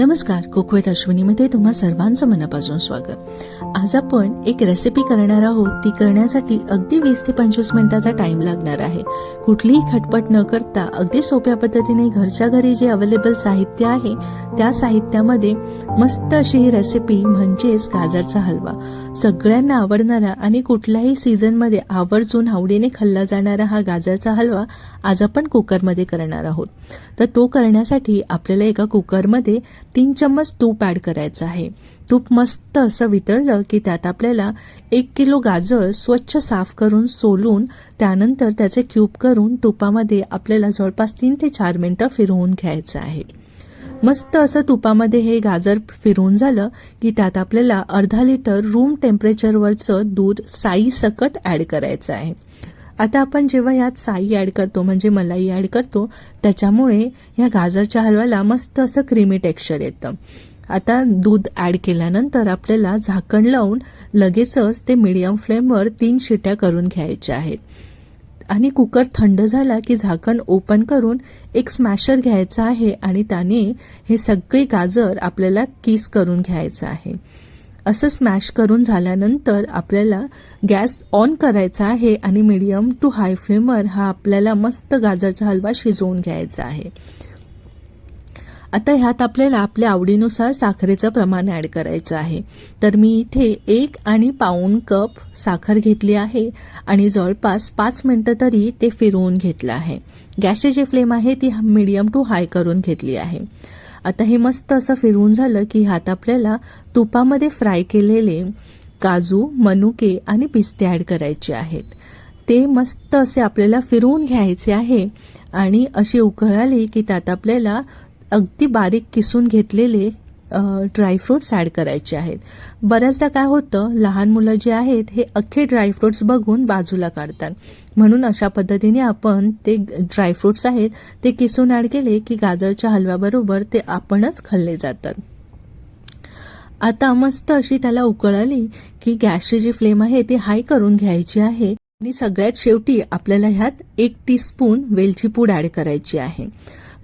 नमस्कार. कुकवेत अश्विनीमध्ये तुम्हा सर्वांचं मनापासून स्वागत. आज आपण एक रेसिपी करणार आहोत. ती करण्यासाठी अगदी वीस ते पंचवीस मिनिटाचा टाइम लागणार आहे. कुठलीही खटपट न करता अगदी सोप्या पद्धतीने घरच्या घरी जे अवेलेबल साहित्य आहे त्या साहित्यामध्ये मस्त अशी ही रेसिपी म्हणजेच गाजरचा हलवा. सगळ्यांना आवडणारा आणि कुठल्याही सीझनमध्ये आवर्जून आवडीने खाल्ला जाणारा हा गाजरचा हलवा आज आपण कुकरमध्ये करणार आहोत. तर तो करण्यासाठी आपल्याला एका कुकरमध्ये तीन चम्मच तूप ॲड करायचं आहे. तूप मस्त असं वितळलं की त्यात आपल्याला एक किलो गाजर स्वच्छ साफ करून सोलून त्यानंतर त्याचे क्यूब करून तुपामध्ये आपल्याला जवळपास तीन ते चार मिनटं फिरवून घ्यायचं आहे. मस्त असं तुपामध्ये हे गाजर फिरवून झालं की त्यात आपल्याला अर्धा लिटर रूम टेम्परेचरवरचं दूध साई सकट ॲड करायचं आहे. आता आपण जेव्हा यात साई ॲड करतो म्हणजे मलाई ॲड करतो त्याच्यामुळे या गाजरच्या हलव्याला मस्त असं क्रीमी टेक्स्चर येतं. आता दूध ॲड केल्यानंतर आपल्याला झाकण लावून लगेचच ते मीडियम फ्लेमवर तीन शिट्या करून घ्यायच्या आहेत. आणि कुकर थंड झाला की झाकण ओपन करून एक स्मॅशर घ्यायचा आहे आणि त्याने हे सगळे गाजर आपल्याला किस करून घ्यायचं आहे. असं स्मॅश करून झाल्यानंतर आपल्याला गॅस ऑन करायचा आहे आणि मीडियम टू हाय फ्लेमवर हा आपल्याला मस्त गाजरचा हलवा शिजवून घ्यायचा आहे. आता ह्यात आपल्याला आपल्या आवडीनुसार साखरेचं प्रमाण ॲड करायचं आहे. तर मी इथे एक आणि पाऊण कप साखर घेतली आहे आणि जवळपास पाच मिनटं तरी ते फिरवून घेतलं आहे. गॅसची जी फ्लेम आहे ती मीडियम टू हाय करून घेतली आहे. आता हे मस्त असं फिरवून झालं की ह्यात आपल्याला तुपामध्ये फ्राय केलेले काजू मनुके आणि पिस्ते ॲड करायचे आहेत. ते मस्त असे आपल्याला फिरवून घ्यायचे आहे आणि अशी उकळ आली की त्यात आपल्याला अगदी बारीक किसून घेतलेले ड्रायफ्रुट्स ॲड करायचे आहेत. बऱ्याचदा काय होतं लहान मुलं जे आहेत हे अख्खे ड्रायफ्रुट्स बघून बाजूला काढतात. म्हणून अशा पद्धतीने आपण ते ड्रायफ्रुट्स आहेत ते किसून ॲड केले की गाजरच्या हलव्याबरोबर ते आपणच खाल्ले जातात. आता मस्त अशी त्याला उकळ आली की गॅसची जी फ्लेम आहे ती हाय करून घ्यायची आहे. आणि सगळ्यात शेवटी आपल्याला ह्यात एक टीस्पून वेलची पूड ॲड करायची आहे.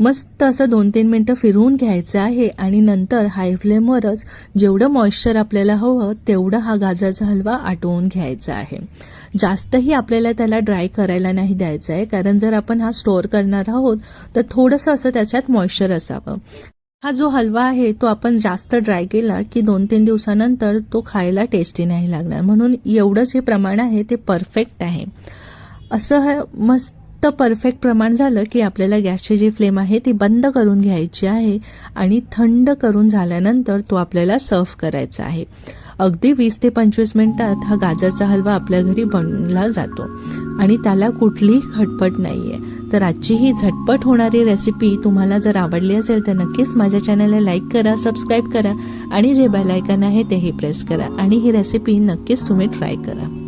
मस्त असं दोन तीन मिनटं फिरवून घ्यायचं आहे आणि नंतर हाय फ्लेमवरच जेवढं मॉइश्चर आपल्याला हवं तेवढं हा गाजरचा हलवा आटवून घ्यायचा आहे. जास्तही आपल्याला त्याला ड्राय करायला नाही द्यायचं आहे कारण जर आपण हा स्टोअर करणार आहोत तर थोडंसं असं त्याच्यात मॉइश्चर असावं. हा जो हलवा आहे तो आपण जास्त ड्राय केला की दोन तीन दिवसानंतर तो खायला टेस्टी नाही लागणार. म्हणून एवढंच हे प्रमाण आहे ते परफेक्ट आहे. असं मस्त मस्त परफेक्ट प्रमाण झालं की आपल्याला गॅसची जी फ्लेम आहे ती बंद करून घ्यायची आहे आणि थंड करून झाल्यानंतर तो आपल्याला सर्व करायचा आहे. अगदी वीस ते पंचवीस मिनिटात हा गाजरचा हलवा आपल्या घरी बनला जातो आणि त्याला कुठलीही खटपट नाही आहे तर आजची ही झटपट होणारी रेसिपी तुम्हाला जर आवडली असेल तर नक्कीच माझ्या चॅनलला लाईक करा सबस्क्राईब करा आणि जे बेल आयकन आहे तेही प्रेस करा आणि ही रेसिपी नक्कीच तुम्ही ट्राय करा.